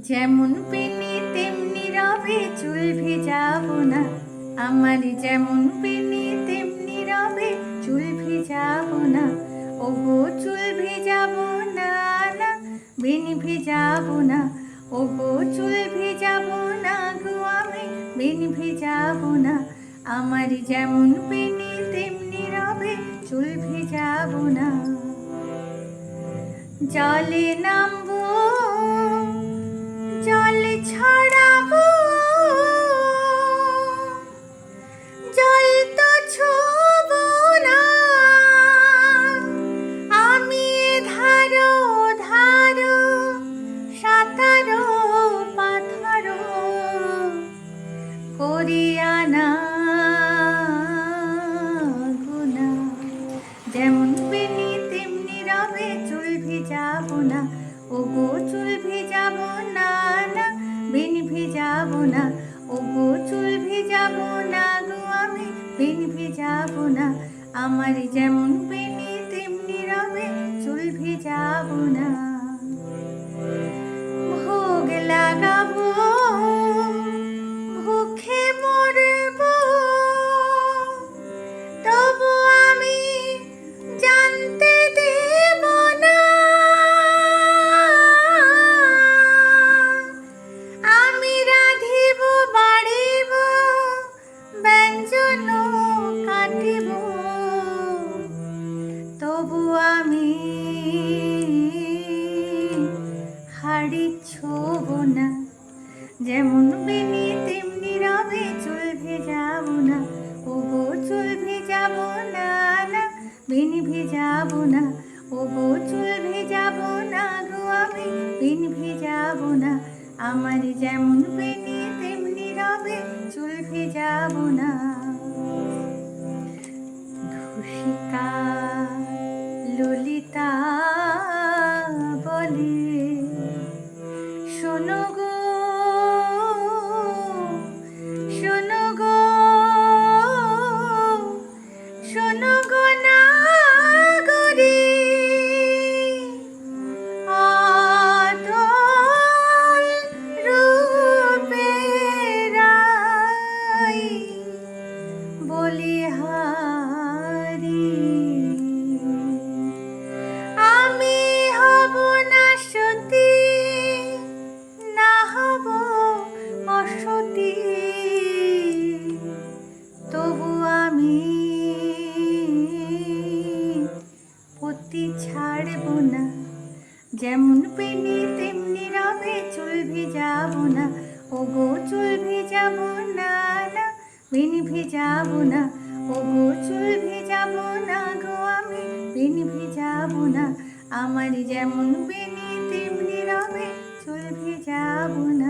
যেমন পেনি তেমনি রবে চুল ভেজাবো না আমার যেমন পেনি তেমনি রবে চুল ভেজাবো না ও গো চুল ভেজাবো না না, বেনি ভেজাবো না ও গো চুল ভেজাবো না গো, আমি বেনি ভেজাবো না আমার যেমন পেনি তেমনি রবে চুল ভেজাবো না জলে নামবো করিয়ানা গুনা যেমন বেনি তেমনি রবে চুল ভিজাবো না ও গো চুল ভিজাবো না না, বেনি ভিজাবো না ও গো চুল ভিজাবো না গো, আমি বেনি ভিজাবো না আমার যেমন পেনি, তেমনি রবে চুল ভিজাবো না তবু আমি হাড়ি ছোব না। যেমন বেনি তেমনি রবে চুল ভেজাবো না। ও গো চুল ভেজাবো না না বেনি ভেজাবো না। ও গো চুল ভেজাবো না গো, আমি বেনি ভেজাবো না। আমার যেমন বেনি তেমনি রবে চুল ভেজাবো না। বলিহারি আমি হব না সতী, না হব অসতী। তবু আমি পতি ছাড়ব না, যেমন পেনি তেমনি রবে চুল ভিজাবো না। ও গো চুল ভিজাবো না না, বেনি ভিজাবো না। ও গো চুল ভেজাবো না গো আমি, বেনি ভেজাবো না। আমার যেমন বেনি, তেমনি রবে চুল ভেজাবো না।